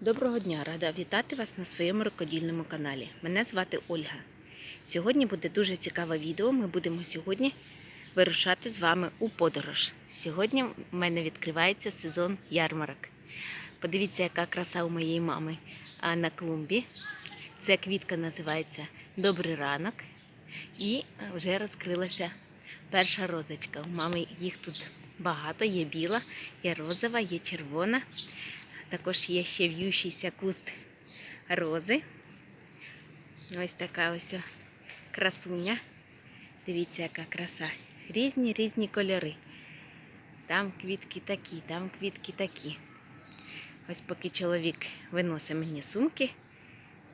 Доброго дня, рада вітати вас на своєму рукодільному каналі. Мене звати Ольга. Сьогодні буде дуже цікаве відео. Ми будемо сьогодні вирушати з вами у подорож. Сьогодні в мене відкривається сезон ярмарок. Подивіться, яка краса у моєї мами на клумбі. Ця квітка називається Добрий ранок. І вже розкрилася перша розочка. У мами їх тут багато, є біла, є розова, є червона. Також є ще в'ющийся куст рози. Ось така ось красуня. Дивіться, яка краса. Різні різні кольори. Там квітки такі, там квітки такі. Ось поки чоловік виносить мені сумки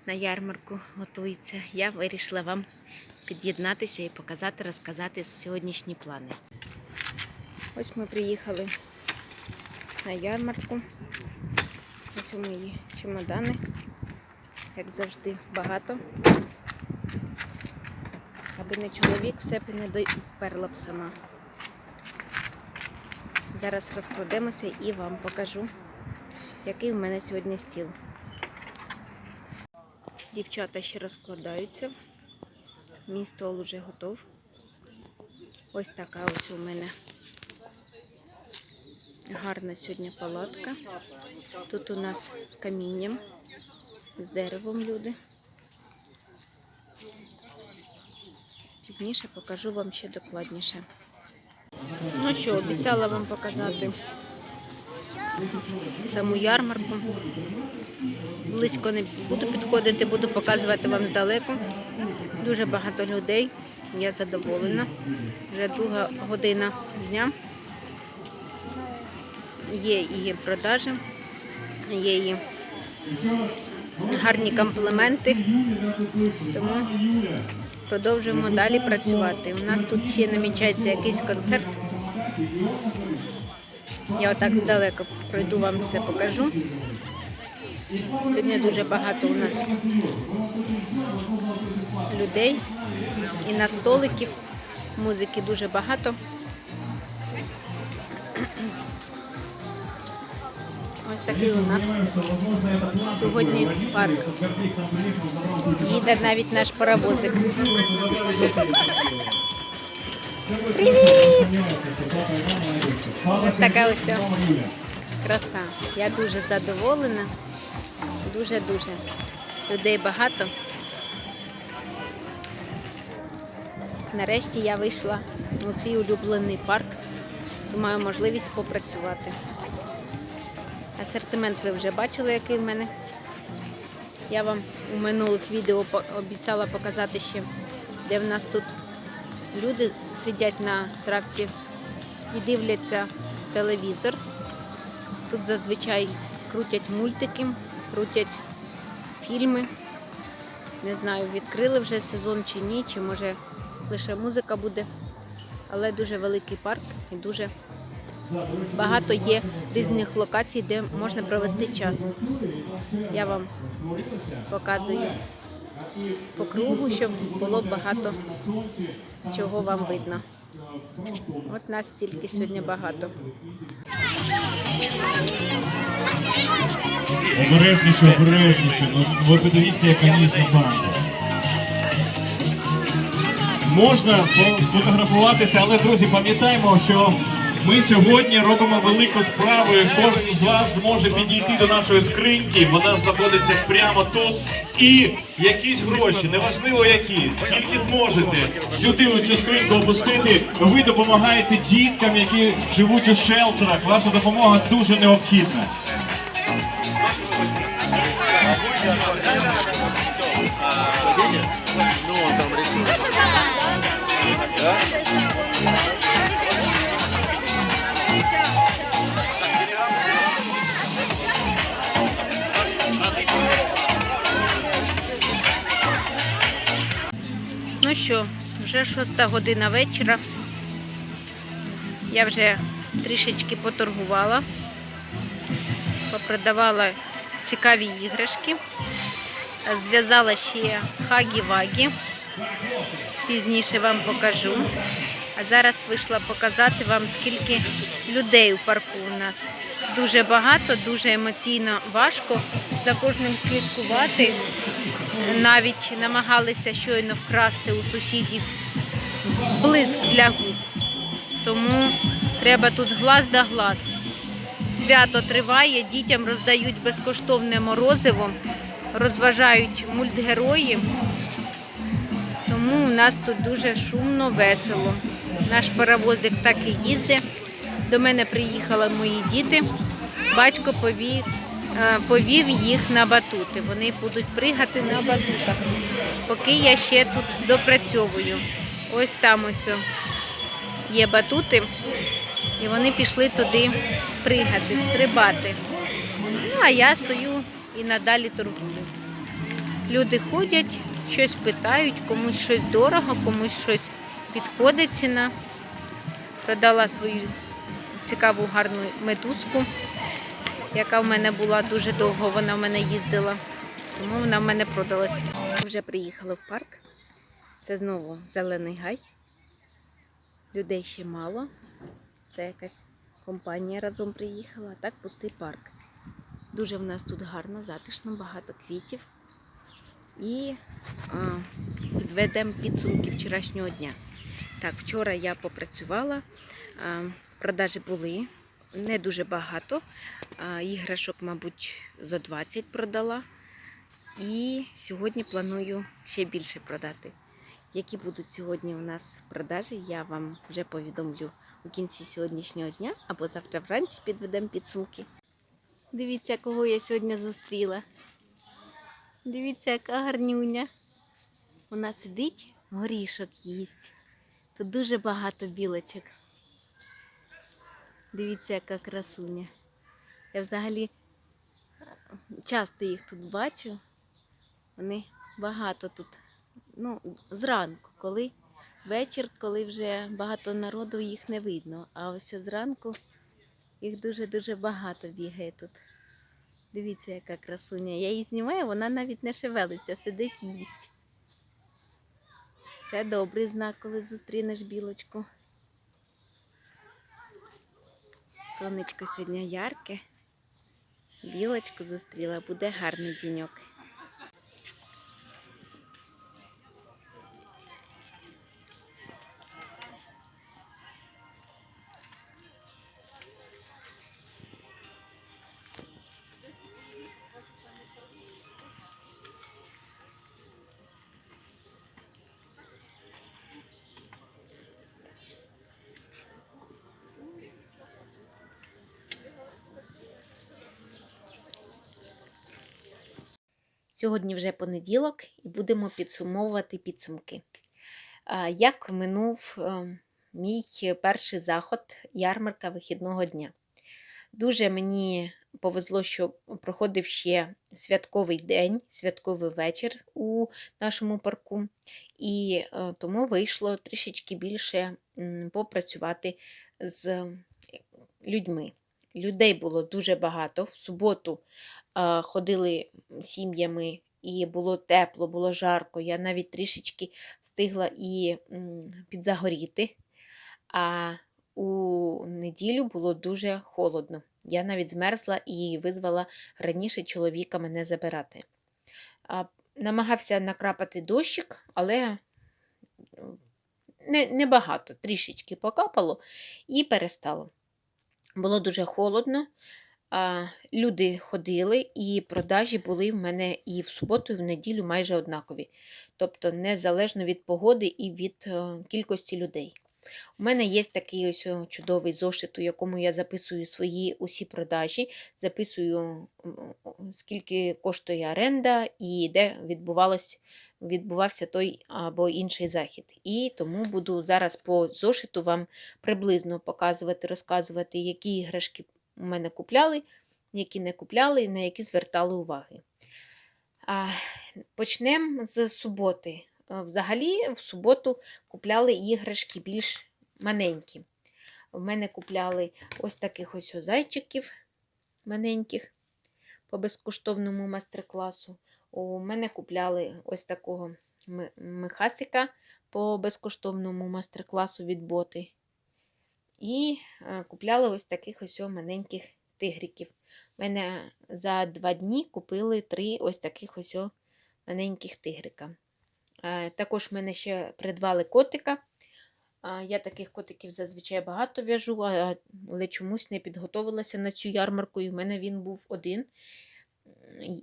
на ярмарку, готується, я вирішила вам під'єднатися і показати, розказати сьогоднішні плани. Ось ми приїхали на ярмарку. Ось у мої чемодани, як завжди, багато. Аби не чоловік, все б не доперла б сама. Зараз розкладемося і вам покажу, який у мене сьогодні стіл. Дівчата ще розкладаються. Мій стол уже готов. Ось така ось у мене гарна сьогодні палатка. Тут у нас з камінням, з деревом люди. Пізніше покажу вам ще докладніше. Ну що, обіцяла вам показати саму ярмарку. Близько не буду підходити, буду показувати вам здалеку. Дуже багато людей. Я задоволена. Вже друга година дня. Є і продажі, є і гарні компліменти. Тому продовжуємо далі працювати. У нас тут ще намічається якийсь концерт. Я отак здалека пройду вам це покажу. Сьогодні дуже багато у нас людей і на столиків. Музики дуже багато. Такий у нас сьогодні парк. Їде навіть наш паровозик. Привіт! Ось така ось краса. Я дуже задоволена. Дуже-дуже. Людей багато. Нарешті я вийшла у свій улюблений парк маю можливість попрацювати. Асортимент ви вже бачили, який в мене. Я вам у минулих відео обіцяла показати ще, де в нас тут люди сидять на травці і дивляться телевізор. Тут зазвичай крутять мультики, крутять фільми. Не знаю, відкрили вже сезон чи ні, чи може лише музика буде. Але дуже великий парк і дуже багато є різних локацій, де можна провести час. Я вам показую по кругу, щоб було багато чого вам видно. От нас тільки сьогодні багато. Обережніше, обережніше. Ну, ви подивіться, яка ніжна банда. Можна сфотографуватися, але, друзі, пам'ятаємо, що ми сьогодні робимо велику справу. і Кожен з вас зможе підійти до нашої скриньки. Вона знаходиться прямо тут. І якісь гроші, неважливо які, скільки зможете сюди у цю скриньку опустити. Ви допомагаєте діткам, які живуть у шелтерах. Ваша допомога дуже необхідна. Що, вже шоста година вечора. Я вже трішечки поторгувала, попродавала цікаві іграшки, зв'язала ще хагі-вагі. Пізніше вам покажу. А зараз вийшла показати вам, скільки людей у парку у нас. Дуже багато, дуже емоційно важко. За кожним слідкувати. Навіть намагалися щойно вкрасти у сусідів блиск для губ. Тому треба тут глаз да глаз. Свято триває, дітям роздають безкоштовне морозиво, розважають мультгерої. Тому у нас тут дуже шумно, весело. Наш паровозик так і їздить. До мене приїхали мої діти. Батько повіз, повів їх на батути. Вони будуть пригати на батутах. Поки я ще тут допрацьовую. Ось там ось є батути, і вони пішли туди пригати, стрибати. Ну, а я стою і надалі торгую. Люди ходять, щось питають, комусь щось дорого, комусь щось підходить ціна. Продала свою цікаву гарну метузку, яка в мене була дуже довго, вона в мене їздила. Тому вона в мене продалась. Вже приїхали в парк. Це знову зелений гай. Людей ще мало. Це якась компанія разом приїхала. Так пустий парк. Дуже в нас тут гарно, затишно, багато квітів. І а, підведемо підсумки вчорашнього дня. Так, вчора я попрацювала, а, продажі були не дуже багато. Іграшок, мабуть, за 20 продала. І сьогодні планую ще більше продати. Які будуть сьогодні у нас продажі, я вам вже повідомлю у кінці сьогоднішнього дня або завтра вранці підведемо підсумки. Дивіться, кого я сьогодні зустріла. Дивіться, яка гарнюня. Вона сидить, горішок їсть. Тут дуже багато білочок. Дивіться, яка красуня. Я взагалі часто їх тут бачу. Вони багато тут. Ну, зранку, коли вечір, коли вже багато народу їх не видно. А ось зранку їх дуже-дуже багато бігає тут. Дивіться, яка красуня. Я її знімаю, вона навіть не шевелиться, сидить їсть. Це добрий знак, коли зустрінеш білочку. Сонечко сьогодні ярке. Білочку зустріла, буде гарний діньок. Сьогодні вже понеділок і будемо підсумовувати підсумки. Як минув е, мій перший заход ярмарка вихідного дня. Дуже мені повезло, що проходив ще святковий день, святковий вечір у нашому парку, і е, тому вийшло трішечки більше попрацювати з людьми. Людей було дуже багато. В суботу ходили сім'ями, і було тепло, було жарко. Я навіть трішечки встигла і підзагоріти. А у неділю було дуже холодно. Я навіть змерзла і визвала раніше чоловіка мене забирати. Намагався накрапати дощик, але м, не, небагато, трішечки покапало і перестало. Було дуже холодно. Люди ходили, і продажі були в мене і в суботу, і в неділю майже однакові. Тобто, незалежно від погоди і від е, кількості людей. У мене є такий ось чудовий зошит, у якому я записую свої усі продажі, записую, скільки коштує оренда і де відбувався той або інший захід. І тому буду зараз по зошиту вам приблизно показувати, розказувати, які іграшки у мене купляли, які не купляли, на які звертали уваги. Почнемо з суботи. Взагалі, в суботу купляли іграшки більш маленькі. В мене купляли ось таких ось зайчиків маленьких по безкоштовному майстер-класу. У мене купляли ось такого михасика по безкоштовному майстер-класу від боти. І е, купляла ось таких ось маленьких тигриків. У мене за два дні купили три ось таких ось маленьких тигрика. Е, Також в мене ще придбали котика. Я таких котиків зазвичай багато в'яжу, але чомусь не підготовилася на цю ярмарку, і в мене він був один.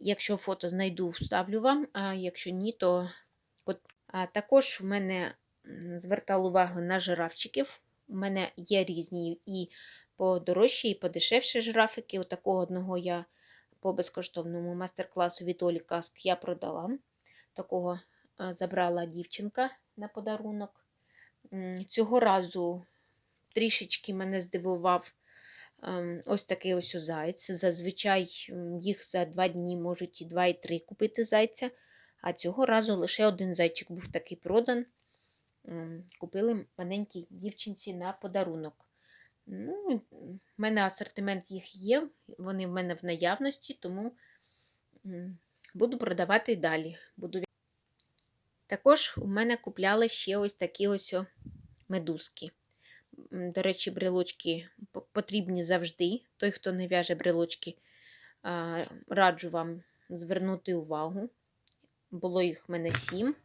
Якщо фото знайду, вставлю вам, а якщо ні, то а також в мене м, звертала увагу на жирафчиків. У мене є різні і подорожчі, і подешевші жирафики. Отакого одного я по безкоштовному майстер-класу від Олі Каск я продала. Такого забрала дівчинка на подарунок. Цього разу трішечки мене здивував ем, ось такий ось у зайць. Зазвичай їх за два дні можуть і два, і три купити зайця. А цього разу лише один зайчик був такий продан. Купили маленькій дівчинці на подарунок. Ну, в мене асортимент їх є, вони в мене в наявності, тому буду продавати далі. Буду... Також у мене купляли ще ось такі ось медузки. До речі, брелочки потрібні завжди. Той, хто не в'яже брелочки, раджу вам звернути увагу. Було їх в мене сім,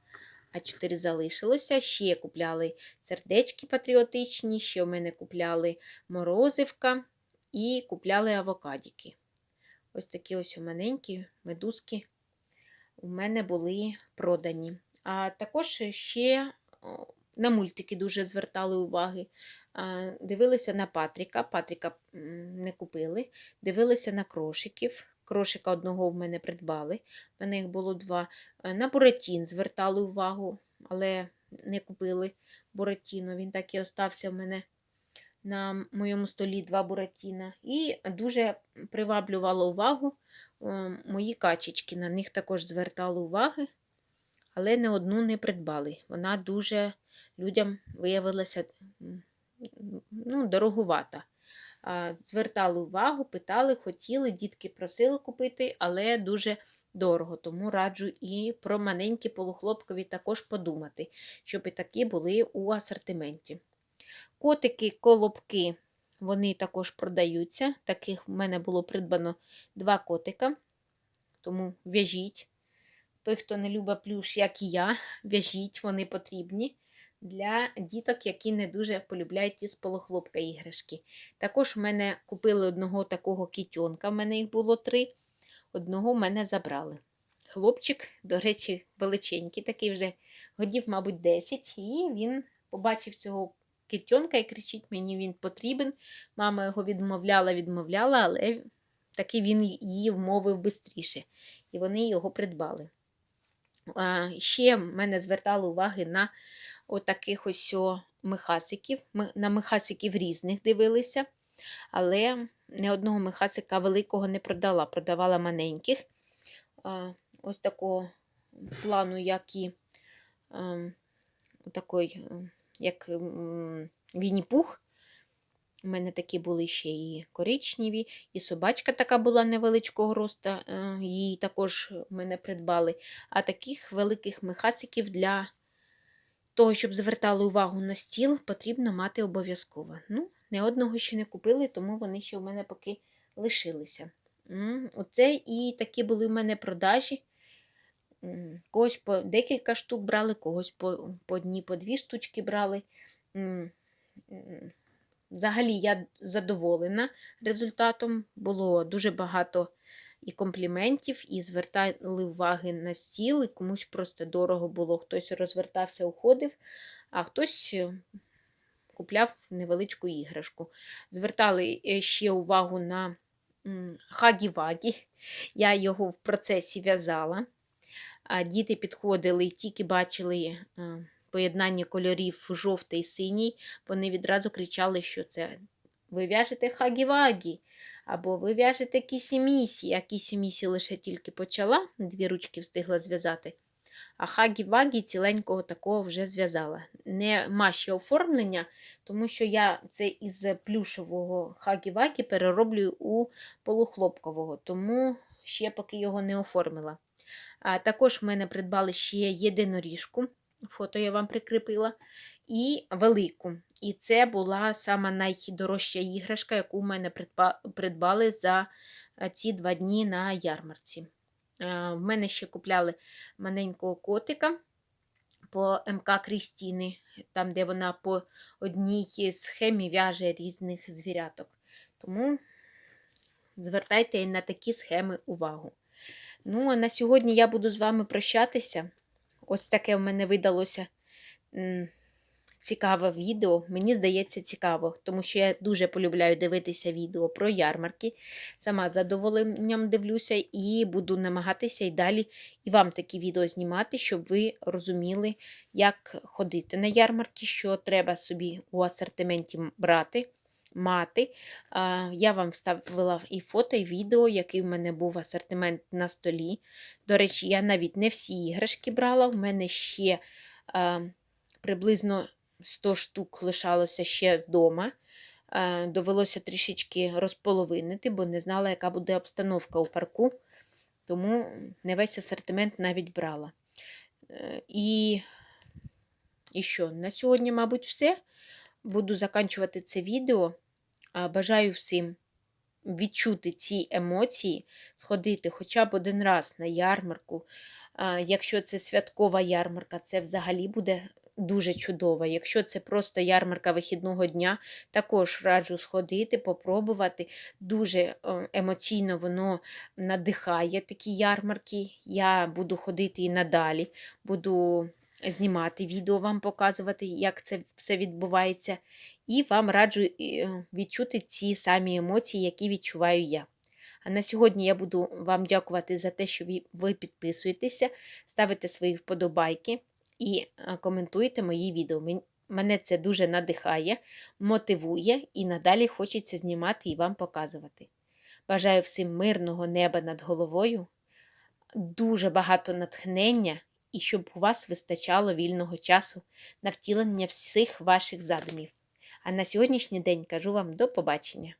а чотири залишилося. Ще купляли сердечки патріотичні, ще в мене купляли морозивка і купляли авокадіки. Ось такі ось маленькі медузки у мене були продані. А також ще на мультики дуже звертали уваги. Дивилися на Патріка. Патріка не купили. Дивилися на крошиків. Крошика одного в мене придбали. У мене їх було два. Е, На Буратін звертали увагу, але не купили Буратіно. Він так і остався в мене на моєму столі два Буратіна. І дуже приваблювала увагу е, мої качечки. На них також звертали уваги, але не одну не придбали. Вона дуже людям виявилася ну, дорогувата. Звертали увагу, питали, хотіли, дітки просили купити, але дуже дорого. Тому раджу і про маленькі полухлопкові також подумати, щоб і такі були у асортименті. Котики, колобки, вони також продаються. Таких в мене було придбано два котика, тому в'яжіть. Той, хто не любить плюш, як і я, в'яжіть, вони потрібні для діток, які не дуже полюбляють ті з полухлопка іграшки. Також в мене купили одного такого кітьонка, в мене їх було три. Одного в мене забрали. Хлопчик, до речі, величенький, такий вже годів, мабуть, 10, і він побачив цього кітьонка і кричить: мені він потрібен. Мама його відмовляла, відмовляла, але таки він її вмовив швидше. І вони його придбали. Ще мене звертали уваги на отаких ось о мехасиків. Ми- На мехасиків різних дивилися, але не одного мехасика великого не продала, продавала маленьких. Ось такого плану, як і ем, такий, ем, як ем, Вінні-Пух. У мене такі були ще і коричневі, і собачка така була невеличкого росту, е, її також мене придбали. А таких великих мехасиків для того, щоб звертали увагу на стіл, потрібно мати обов'язково. Ну, не одного ще не купили, тому вони ще в мене поки лишилися. Оце і такі були в мене продажі. Когось по декілька штук брали, когось по, по одній, по дві штучки брали. Взагалі я задоволена результатом. Було дуже багато і компліментів, і звертали уваги на стіл, і комусь просто дорого було. Хтось розвертався, уходив, а хтось е, купляв невеличку іграшку. Звертали е, ще увагу на хагі-вагі. Я його в процесі в'язала. Діти підходили і тільки бачили е, поєднання кольорів жовтий і синій. Вони відразу кричали, що це ви в'яжете хагі-вагі, або ви в'яжете кісімісі. Я кісімісі лише тільки почала, дві ручки встигла зв'язати. А хагі-вагі ціленького такого вже зв'язала. Нема ще оформлення, тому що я це із плюшевого хагі-вагі перероблюю у полухлопкового, тому ще поки його не оформила. А також в мене придбали ще єдиноріжку. фото я вам прикріпила, і велику. І це була сама найдорожча іграшка, яку в мене придбали за е, ці два дні на ярмарці. Е, В мене ще купляли маленького котика по МК Крістіни, там, де вона по одній схемі в'яже різних звіряток. Тому звертайте на такі схеми увагу. Ну, а на сьогодні я буду з вами прощатися. Ось таке в мене видалося цікаве відео. Мені здається, цікаво, тому що я дуже полюбляю дивитися відео про ярмарки. Сама задоволенням дивлюся і буду намагатися і далі і вам такі відео знімати, щоб ви розуміли, як ходити на ярмарки, що треба собі у асортименті брати. Мати. Я вам вставила і фото, і відео, який в мене був асортимент на столі. До речі, я навіть не всі іграшки брала. В мене ще приблизно 100 штук лишалося ще вдома. Довелося трішечки розполовинити, бо не знала, яка буде обстановка у парку. Тому не весь асортимент навіть брала. Е, І, і що? На сьогодні, мабуть, все. Буду заканчувати це відео. Бажаю всім відчути ці емоції, сходити хоча б один раз на ярмарку. Якщо це святкова ярмарка, це взагалі буде дуже чудово. Якщо це просто ярмарка вихідного дня, також раджу сходити, попробувати. Дуже е, емоційно воно надихає такі ярмарки. Я буду ходити і надалі, буду знімати відео, вам показувати, як це все відбувається. І вам раджу е, відчути ці самі емоції, які відчуваю я. А на сьогодні я буду вам дякувати за те, що ви підписуєтеся, ставите свої вподобайки і е, коментуєте мої відео. Мене це дуже надихає, мотивує і надалі хочеться знімати і вам показувати. Бажаю всім мирного неба над головою, дуже багато натхнення і щоб у вас вистачало вільного часу на втілення всіх ваших задумів. А на сьогоднішній день кажу вам до побачення.